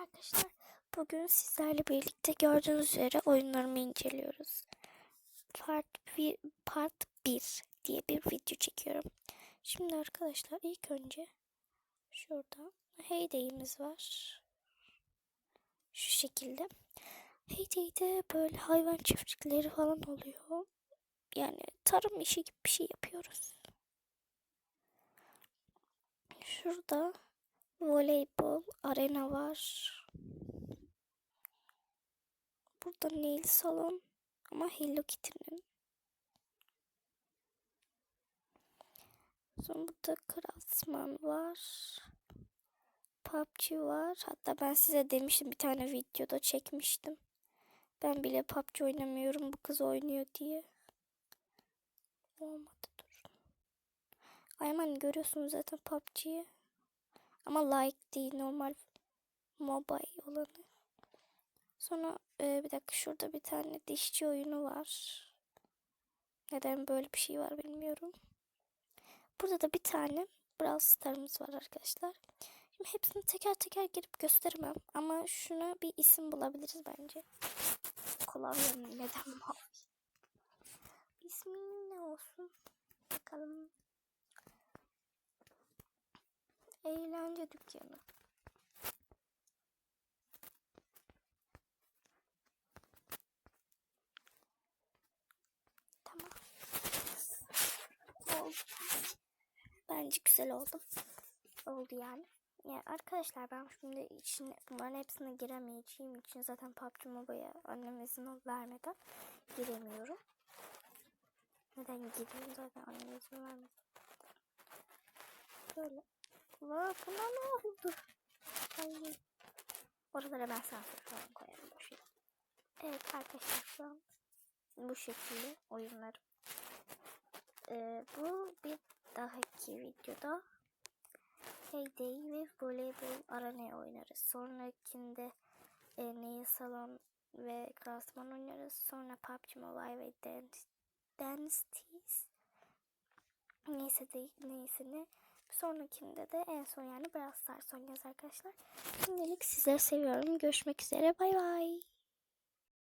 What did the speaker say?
arkadaşlar. Bugün sizlerle birlikte gördüğünüz üzere oyunlarımı inceliyoruz. Part 1, part 1 diye bir video çekiyorum. Şimdi arkadaşlar ilk önce şurada Heyday'imiz var. Şu şekilde. Heyday'de böyle hayvan çiftlikleri falan oluyor. Yani tarım işi gibi bir şey yapıyoruz. Şurada voleybol arena var. Burada nail salon ama Hello Kitty'nin. Sonra burada Craftsman var. PUBG var. Hatta ben size demiştim bir tane videoda çekmiştim. Ben bile PUBG oynamıyorum bu kız oynuyor diye. Olmadı dur. Ayman görüyorsunuz zaten PUBG'yi. Ama like değil normal mobile olanı. Sonra e, bir dakika şurada bir tane dişçi oyunu var. Neden böyle bir şey var bilmiyorum. Burada da bir tane Brawl Stars'ımız var arkadaşlar. Şimdi hepsini teker teker girip gösteremem. Ama şuna bir isim bulabiliriz bence. Klavye neden mavi? İsmin ne olsun? Bakalım. Eğlence dükkanı. Tamam. Oldu. Bence güzel oldu. Oldu yani. Ya arkadaşlar ben şimdi için bunların hepsine giremeyeceğim için zaten PUBG Mobile'ya annem izin vermeden giremiyorum. Neden gireyim zaten annem izin vermedi. Böyle. Bakın ne oldu? Hayır. Oralara ben sansür falan koyarım. Boşuna. Evet arkadaşlar şu an bu şekilde oyunlarım. Ee, bu bir dahaki videoda Heyday ve voleybol arena oynarız. Sonrakinde e, Nail Salon ve Craftsman oynarız. Sonra PUBG Mobile ve Dance, Dancetees. Neyse de neyse ne. Sonrakinde de en son yani Brawl Stars oynayacağız arkadaşlar. Şimdilik sizleri seviyorum. Görüşmek üzere. Bay bay.